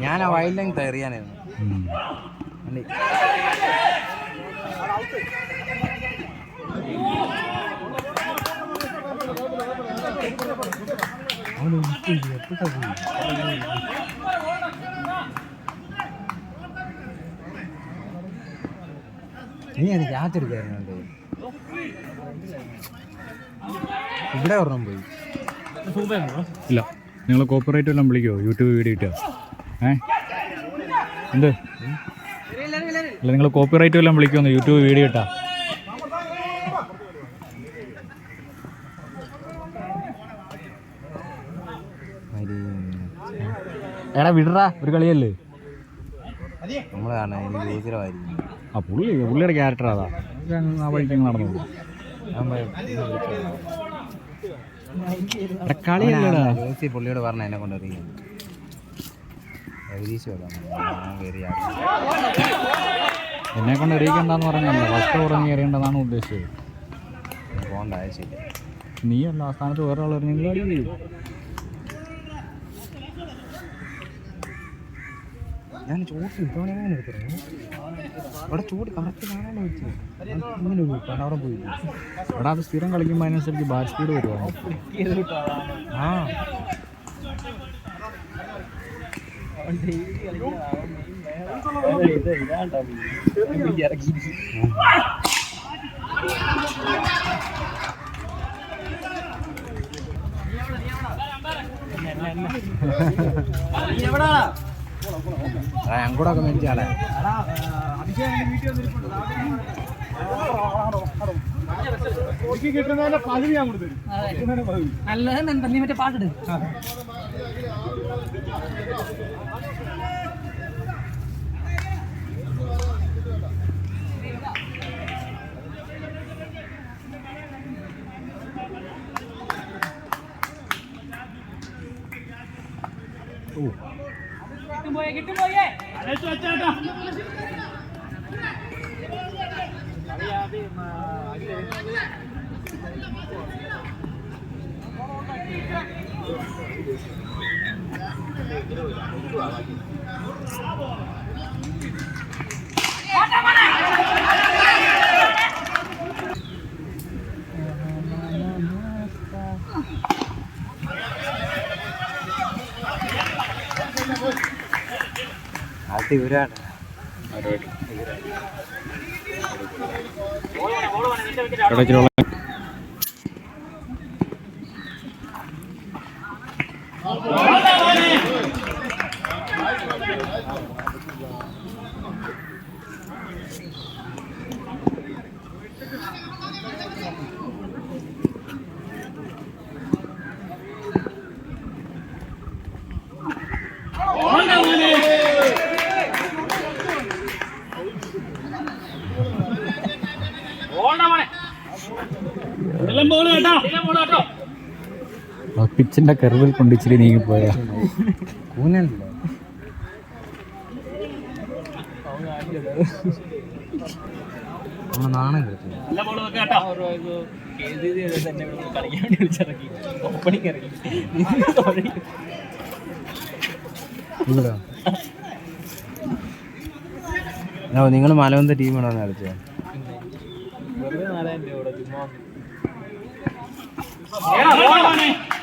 ഞാൻ ആ wild line പോയി? നീ എനിക്ക് കാറ്റെടുക്കായിരുന്നുണ്ട് ഇവിടെ ഒരെണ്ണം പോയി. ഇല്ല നിങ്ങൾ കോപ്പറേറ്റ് എല്ലാം വിളിക്കുമോ യൂട്യൂബ് വീഡിയോ ഇട്ടോ? ഏ? എന്ത്? അല്ല നിങ്ങൾ കോപ്പിറൈറ്റ് എല്ലാം വിളിക്കുമെന്ന് യൂട്യൂബ് വീഡിയോ ഇട്ടാ. എടാ വിടറാ. ഒരു കളിയല്ലേ? ആ പുള്ളി പുള്ളിയുടെ ക്യാരക്ടർ അതാ. ആ വഴിക്ക് നടന്നു. കളിയല്ലേടാ. പുള്ളിയോട് പറഞ്ഞ എന്നെ കൊണ്ട് ആടി. എന്നെ കൊണ്ട് എറിയിക്കണ്ടെന്ന് പറഞ്ഞല്ലോ ഫസ്റ്റ് ഉറങ്ങി എറിയേണ്ടതാണ് ഉദ്ദേശിച്ചത്. പോകണ്ട ആവശ്യമില്ല നീ അല്ല ആ സ്ഥാനത്ത് വേറെ ആൾ എറിഞ്ഞെങ്കിൽ അടി ഞാൻ ചൂട് ഇതോടെ എങ്ങനെ എടുത്തിരുന്നു അവിടെ ചൂട് കറക്റ്റ് കാണാനോ വെച്ചു ഇങ്ങനെ ഒരു അവിടെ പോയി. അവിടെ അത് സ്ഥിരം കളിക്കുമ്പോൾ അതിനനുസരിച്ച് ബാറ്റ് സ്പീഡ് വരുവാണ്? ആ. ഞങ്ങൂടെ ഒക്കെ മേടിച്ചാളെ അഭിഷേക് വീട്ടിൽ വന്നിരിപ്പുണ്ട്. ഞാൻ പകുതി ഞാൻ കൊടുത്തു നല്ലത് നീ മറ്റേ പാട്ടിട് കിട്ടുമ്പോയേ കിട്ടുമ്പോയേ അത് ഇവരാണ് എടാ ഇച്ചിരി വെള്ളം ആ പിച്ചിന്റെ കറിവിൽ കൊണ്ട് ഇച്ചിരി നീങ്ങി പോയാ കൂനല്ലേ നാണം നിങ്ങൾ മലവന്ത ടീമാണോ കളിച്ചത്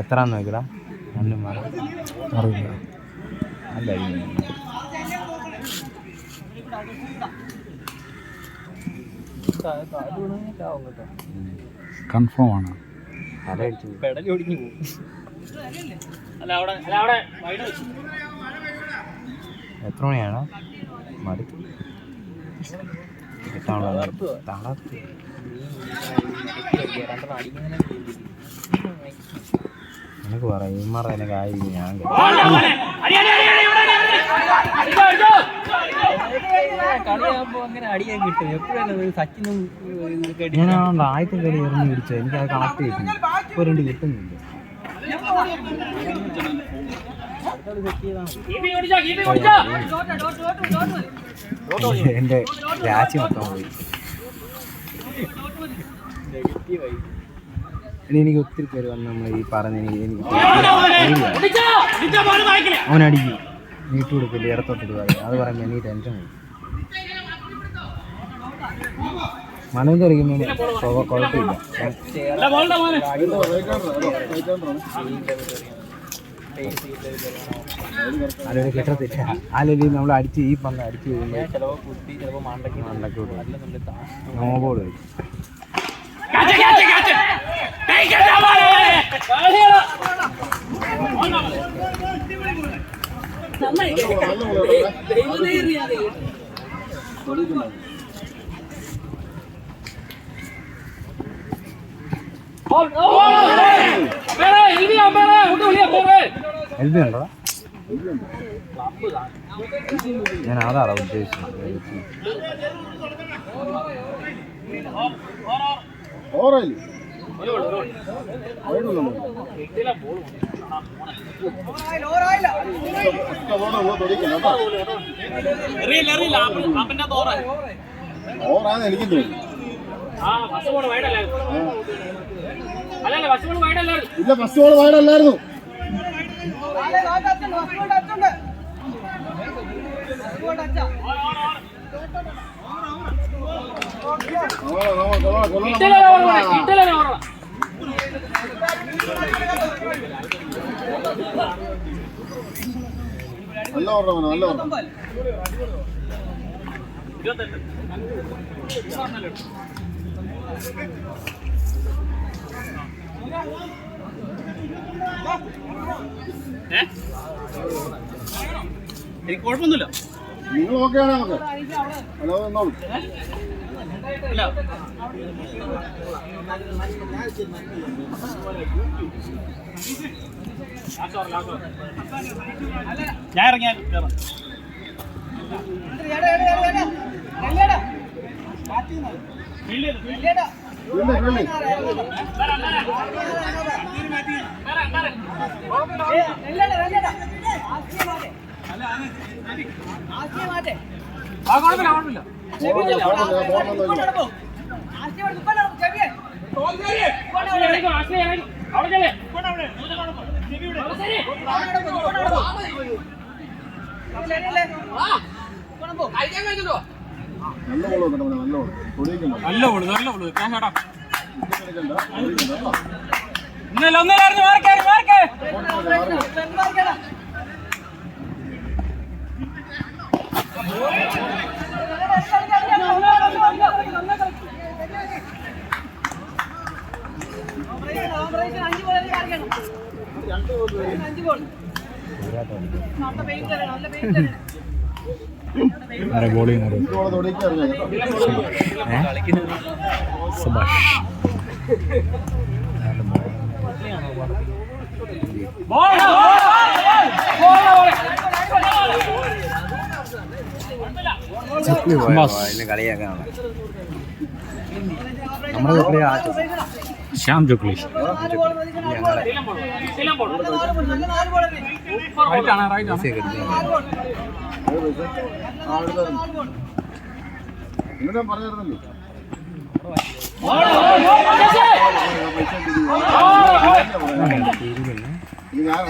എത്ര നോക്കിടാ രണ്ടും വേണം അറിയില്ല. അല്ല കൺഫേം ആണ്. എത്ര മണിയാണ്? മടുത്തു കിട്ടാനുള്ള തളർത്ത്. നിനക്ക് പറയാം. ഇമ്മറ എനിക്ക് ആയിരിക്കും ഞാൻ ഞാൻ ആദ്യത്തെ കളി എറിഞ്ഞു പിടിച്ചത്. എനിക്ക് അത് കണക്ട് കിട്ടുന്നു ഇപ്പൊ രണ്ട് കിട്ടുന്നില്ല എന്റെ രാശി മൊത്തം പോയി. ഇനി എനിക്ക് ഒത്തിരി പേര് വന്ന് നമ്മൾ ഈ പറഞ്ഞ എനിക്ക് എനിക്ക് അവൻ അടിക്കും നീട്ട് കൊടുക്കില്ല ഇടത്തോട്ടിട്ട് പറയും അത് പറയുമ്പോൾ എനിക്ക് ടെൻഷൻ ആയി. മനോജ് കളിക്കുമ്പോൾ കുഴപ്പമില്ല. അതൊരു കിട്ടത്തില്ല അല്ലെങ്കിൽ നമ്മൾ അടിച്ച് ഈ പന്ത് അടിച്ച് കഴിയുമ്പോൾ ചിലപ്പോൾ കുത്തി ചിലപ്പോൾ മണ്ടയ്ക്ക് മണ്ടയ്ക്ക് നോ ബോൾ കളിക്കും. എൽബി ഉണ്ടോ ഞാൻ അതാണ് ഉദ്ദേശിച്ചത് ഓറല്ലേ ഓറാന്ന് എനിക്കും തോന്നുന്നു. ഇല്ല ഫസ്റ്റ് ബോൾ വൈഡല്ലായിരുന്നു നല്ല ഓർമ്മ നല്ല ഓർമ്മ എനിക്ക് കുഴപ്പമൊന്നുമില്ല. നിങ്ങൾ ഓക്കെ ആണോ നമുക്ക് ഹലോ എന്നോളൂ ഞാൻ ഇറങ്ങിയാൽ കയറാം വീണ്ടും നല്ല വന്നിട്ട് നല്ല തൊടിയിക്കണ്ട നല്ല ഉള്ളു നല്ല ഉള്ളു ഞാൻ തൊടിയിക്കണ്ട ഒന്നല്ല ഒന്നല്ലായിരുന്നു മാർക്കേ. മാർക്കേ ചെയ്യുന്നത് ഈ ബോൾ തൊടിയിക്കാൻ അറിയാം കേട്ടോ സുഭാഷ് കളിയാക്കാനുള്ള നമ്മുടെ കളി ആദ്യം ശ്യാം ജോക്ലേഷ് ഞങ്ങളെ റൈറ്റ് ആണ് റൈറ്റ് ആണ് പൈസ കിട്ടുന്നില്ല ആ എടുത്തായിരുന്നു പറഞ്ഞിരുന്നല്ലോ ഞാൻ